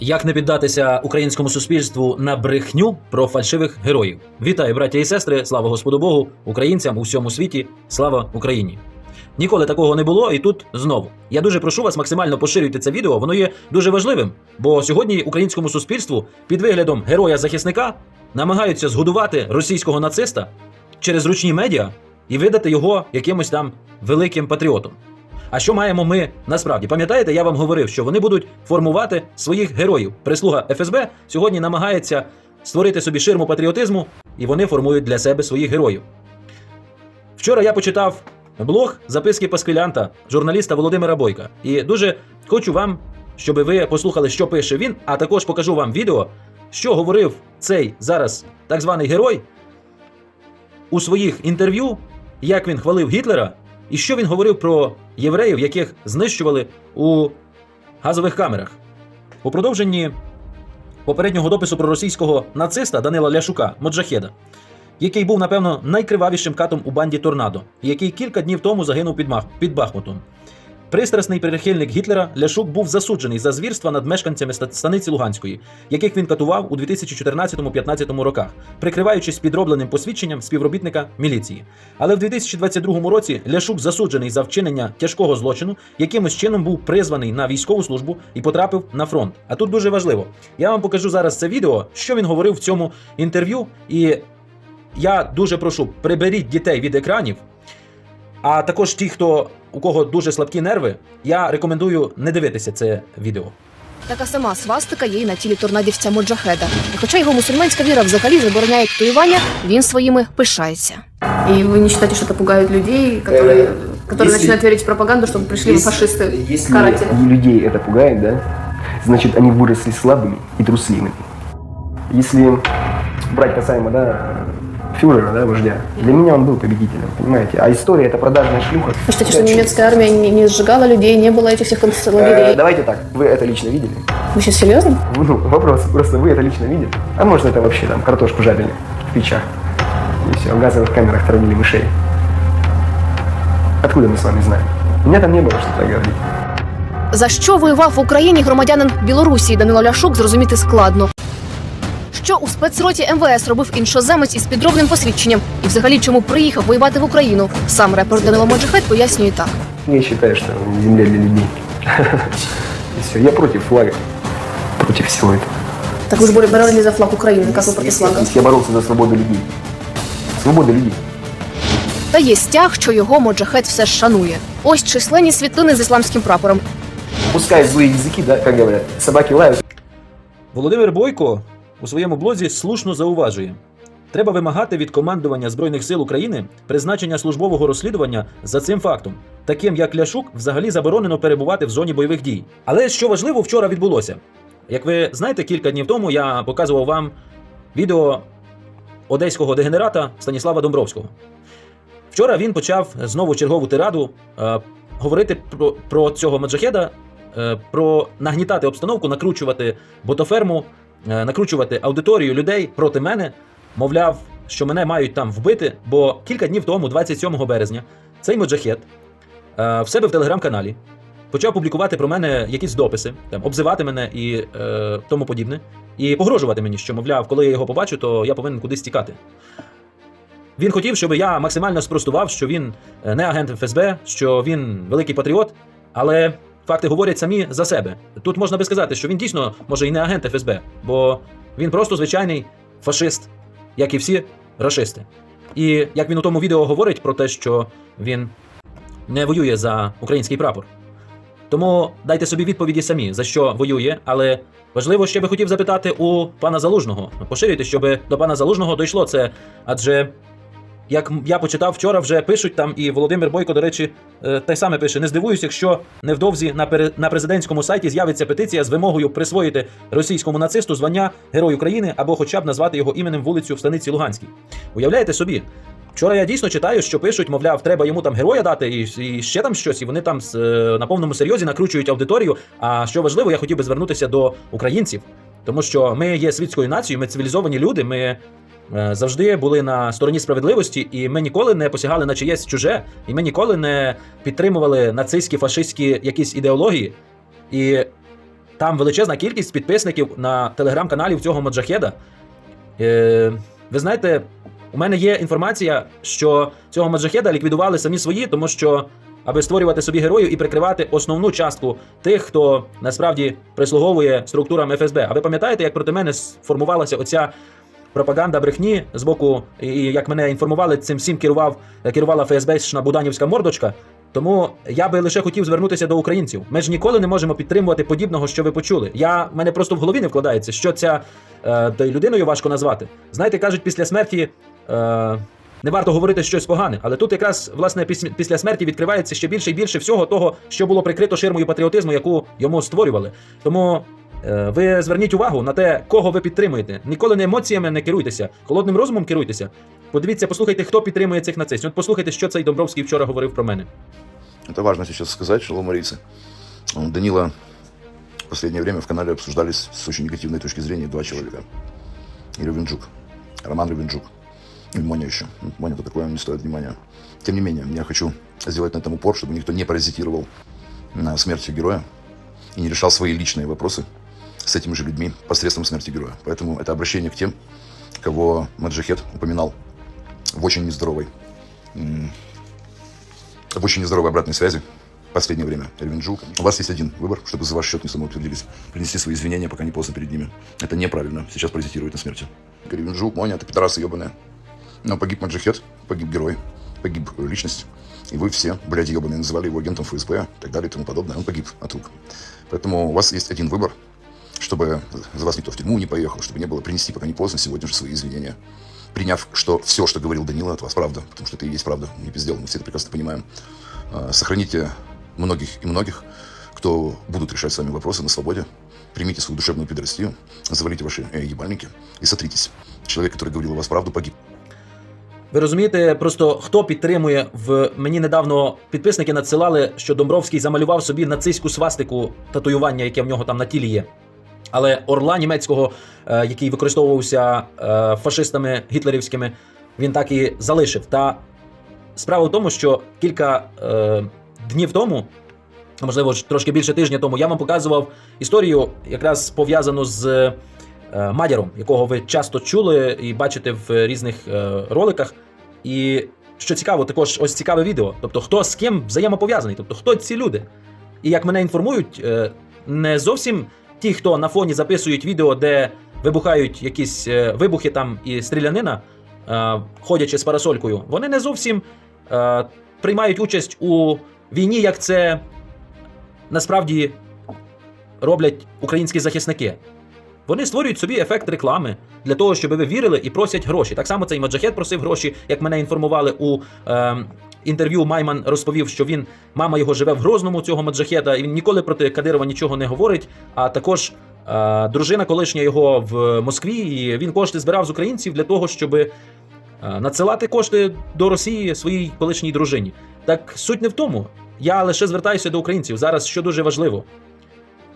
Як не піддатися українському суспільству на брехню про фальшивих героїв? Вітаю, браття і сестри! Слава Господу Богу, українцям у всьому світі, слава Україні! Ніколи такого не було, і тут знову. Я дуже прошу вас максимально поширюйте це відео. Воно є дуже важливим, бо сьогодні українському суспільству під виглядом героя-захисника намагаються згодувати російського нациста через ручні медіа і видати його якимось там великим патріотом. А що маємо ми насправді? Пам'ятаєте, я вам говорив, що вони будуть формувати своїх героїв. Прислуга ФСБ сьогодні намагається створити собі ширму патріотизму, і вони формують для себе своїх героїв. Вчора я почитав блог записки пасквілянта, журналіста Володимира Бойка. І дуже хочу вам, щоб ви послухали, що пише він, а також покажу вам відео, що говорив цей зараз так званий герой у своїх інтерв'ю, як він хвалив Гітлера, і що він говорив про євреїв, яких знищували у газових камерах. У продовженні попереднього допису про російського нациста Данила Ляшука Моджахеда, який був, напевно, найкривавішим катом у банді Торнадо, який кілька днів тому загинув під Бахмутом. Пристрасний прихильник Гітлера Ляшук був засуджений за звірства над мешканцями станиці Луганської, яких він катував у 2014-15 роках, прикриваючись підробленим посвідченням співробітника міліції. Але в 2022 році Ляшук засуджений за вчинення тяжкого злочину, якимось чином був призваний на військову службу і потрапив на фронт. А тут дуже важливо. Я вам покажу зараз це відео, що він говорив в цьому інтерв'ю. І я дуже прошу, приберіть дітей від екранів. А також ті, хто у кого дуже слабкі нерви, я рекомендую не дивитися це відео. Така сама свастика є й на тілі торнадівця Моджахеда. І хоча його мусульманська віра взагалі забороняє татуювання, він своїми пишається. И вы не считаете, что это пугает людей, которые, которые если- начинают верить в пропаганду, чтобы пришли Если- фашисты, Если каратели? людей это пугает, да, значит, они выросли слабыми и трусливыми. Если брать касаемо, да, фюрера, да, вождя, для меня он был победителем, понимаете? А история это продажная шлюха. Вы считаете, что немецкая армия не, не сжигала людей, не было этих всех Э, концлагерей? давайте так, вы это лично видели? Вы сейчас серьезно? Ну, вопрос, просто вы это лично видели? А может это вообще там картошку жарили в печах? И все, в газовых камерах травили мышей. Откуда мы с вами знаем? Меня там не было, что так говорить. За що воював в Україні громадянин Білорусі Данило Ляшук, зрозуміти складно. Що у спецроті МВС робив іншоземець із підробним посвідченням, і взагалі чому приїхав воювати в Україну? Сам репер Данило Моджахед пояснює так. Я считаю, что земля для людей. И все. Я против флага. Против всего этого. Так вы же были- боролись за флаг Украины, как вы против флага? Если я боролся за свободу людей. Свобода людей. Та є стяг, що його Моджахед все ж шанує. Ось численні світлини з ісламським прапором. Пускай злые языки, да, как говорят, собаки лают. Володимир Бойко у своєму блозі слушно зауважує: треба вимагати від командування Збройних сил України призначення службового розслідування за цим фактом, таким як Ляшук, взагалі заборонено перебувати в зоні бойових дій. Але що важливо, вчора відбулося. Як ви знаєте, кілька днів тому я показував вам відео одеського дегенерата Станіслава Домбровського. Вчора він почав знову чергову тираду е, говорити про, про цього маджахеда, е, про нагнітати обстановку, накручувати ботоферму, накручувати аудиторію людей проти мене. Мовляв, що мене мають там вбити, бо кілька днів тому, 27 березня, цей моджахет е, в себе в телеграм-каналі почав публікувати про мене якісь дописи, там, обзивати мене і е, тому подібне, і погрожувати мені, що, мовляв, коли я його побачу, то я повинен кудись тікати. Він хотів, щоб я максимально спростував, що він е, не агент ФСБ, що він великий патріот, але факти говорять самі за себе. Тут можна би сказати, що він дійсно може і не агент ФСБ, бо він просто звичайний фашист, як і всі рашисти. І як він у тому відео говорить про те, що він не воює за український прапор. Тому дайте собі відповіді самі, за що воює, але важливо ще би хотів запитати у пана Залужного. Поширюйте, щоб до пана Залужного дійшло це. Адже як я почитав вчора, вже пишуть там, і Володимир Бойко, до речі, е, те саме пише: не здивуюсь, якщо невдовзі на, пере- на президентському сайті з'явиться петиція з вимогою присвоїти російському нацисту звання Герой України або хоча б назвати його іменем вулицю в станиці Луганській. Уявляєте собі? Вчора я дійсно читаю, що пишуть, мовляв, треба йому там героя дати і, і ще там щось, і вони там е, на повному серйозі накручують аудиторію. А що важливо, я хотів би звернутися до українців, тому що ми є світською нацією, ми цивілізовані люди. Ми завжди були на стороні справедливості, і ми ніколи не посягали на чиєсь чуже, і ми ніколи не підтримували нацистські, фашистські якісь ідеології. І там величезна кількість підписників на телеграм-каналі цього Маджахеда. Е, ви знаєте, у мене є інформація, що цього Маджахеда ліквідували самі свої, тому що аби створювати собі героїв і прикривати основну частку тих, хто насправді прислуговує структурам ФСБ. А ви пам'ятаєте, як проти мене сформувалася оця пропаганда брехні з боку, і як мене інформували, цим всім керував керувала ФСБшна Буданівська мордочка. Тому я би лише хотів звернутися до українців. Ми ж ніколи не можемо підтримувати подібного, що ви почули. Я мене просто в голові не вкладається, що ця е, людиною важко назвати. Знаєте, кажуть, після смерті. Е, не варто говорити щось погане, але тут якраз власне після смерті відкривається ще більше і більше всього того, що було прикрито ширмою патріотизму, яку йому створювали. Тому ви зверніть увагу на те, кого ви підтримуєте. Ніколи не емоціями не керуйтеся, холодним розумом керуйтеся. Подивіться, послухайте, хто підтримує цих нацистів. От послухайте, що цей Домбровський вчора говорив про мене. Это важно сейчас сказать, шалом Марийцы. Данила в последнее время в канале обсуждались с очень негативной точки зрения два человека. И Ревенджук. Роман Ревенджук. И Моня еще. Ну, Моня то такое не стоит внимания. Тем не менее, я хочу сделать на этом упор, чтобы никто не паразитировал на смерти героя и не решал свои личные вопросы с этими же людьми посредством смерти героя. Поэтому это обращение к тем, кого Маджахет упоминал в очень нездоровой в очень нездоровой обратной связи в последнее время. Ревенджук. У вас есть один выбор, чтобы за ваш счет не самоутвердились. Принести свои извинения, пока не поздно перед ними. Это неправильно. Сейчас паразитирует на смерти. Ревенджук, Моня, это пидорасы ебаные. Но погиб Маджахет, погиб герой, погиб личность. И вы все, блядь, ебаные, называли его агентом ФСБ и так далее и тому подобное. Он погиб от рук. Поэтому у вас есть один выбор, чтобы за вас никто в тюрьму не поехал, чтобы не было принести, пока не поздно, сегодня же свои извинения. Приняв, что все, что говорил Данила, от вас правда, потому что это и есть правда, не пиздел, мы все это прекрасно понимаем. А, Сохраните многих и многих, кто будут решать с вами вопросы на свободе. Примите свою душевную пидорастию, завалите ваши э, ебальники и сотритесь. Человек, который говорил о вас правду, погиб. Ви розумієте, просто хто підтримує в мені недавно підписники надсилали, що Домбровський замалював собі нацистську свастику татуювання, яке в нього там на тілі є. Але орла німецького, е, який використовувався е, фашистами гітлерівськими, він так і залишив. Та справа в тому, що кілька е, днів тому, можливо трошки більше тижня тому, я вам показував історію, якраз пов'язану з Мадяром, якого ви часто чули і бачите в різних роликах. І що цікаво, також ось цікаве відео. Тобто, хто з ким взаємопов'язаний, тобто хто ці люди. І як мене інформують, не зовсім ті, хто на фоні записують відео, де вибухають якісь е, вибухи там і стрілянина, е, ходячи з парасолькою, вони не зовсім е, приймають участь у війні, як це насправді роблять українські захисники. Вони створюють собі ефект реклами для того, щоб ви вірили і просять гроші. Так само цей Маджахет просив гроші, як мене інформували у е, інтерв'ю. Майман розповів, що він мама його живе в Грозному цього маджахеда, і він ніколи проти Кадирова нічого не говорить. А також е, дружина колишня його в Москві, і він кошти збирав з українців для того, щоб е, надсилати кошти до Росії своїй колишній дружині. Так суть не в тому. Я лише звертаюся до українців зараз, що дуже важливо.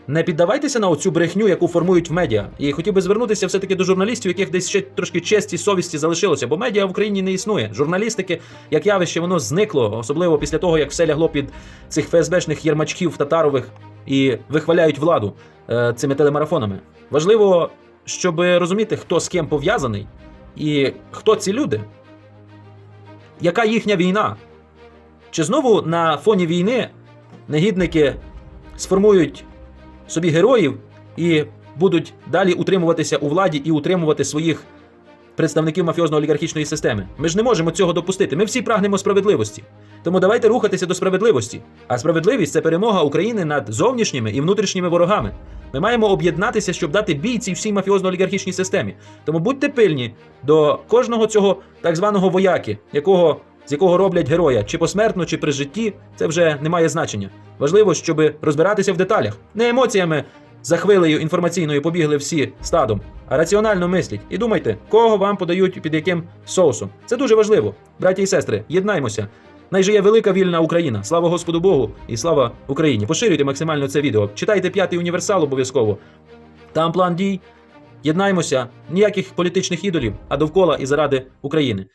Не піддавайтеся на оцю брехню, яку формують в медіа. І хотів би звернутися все-таки до журналістів, яких десь ще трошки честі, совісті залишилося, бо медіа в Україні не існує. Журналістики, як явище, воно зникло, особливо після того, як все лягло під цих ФСБшних єрмачків татарових і вихваляють владу е, цими телемарафонами. Важливо, щоб розуміти, хто з ким пов'язаний і хто ці люди, яка їхня війна. Чи знову на фоні війни негідники сформують собі героїв і будуть далі утримуватися у владі і утримувати своїх представників мафіозно-олігархічної системи. Ми ж не можемо цього допустити. Ми всі прагнемо справедливості. Тому давайте рухатися до справедливості. А справедливість це перемога України над зовнішніми і внутрішніми ворогами. Ми маємо об'єднатися, щоб дати бій цій всій мафіозно-олігархічній системі. Тому будьте пильні до кожного цього так званого вояки, якого з якого роблять героя, чи посмертно, чи при житті, це вже не має значення. Важливо, щоб розбиратися в деталях, не емоціями за хвилею інформаційною побігли всі стадом, а раціонально мисліть і думайте, кого вам подають під яким соусом. Це дуже важливо, браті і сестри. Єднаймося. Найжиє велика вільна Україна. Слава Господу Богу і слава Україні. Поширюйте максимально це відео. Читайте п'ятий універсал обов'язково. Там план дій. Єднаймося, ніяких політичних ідолів, а довкола і заради України.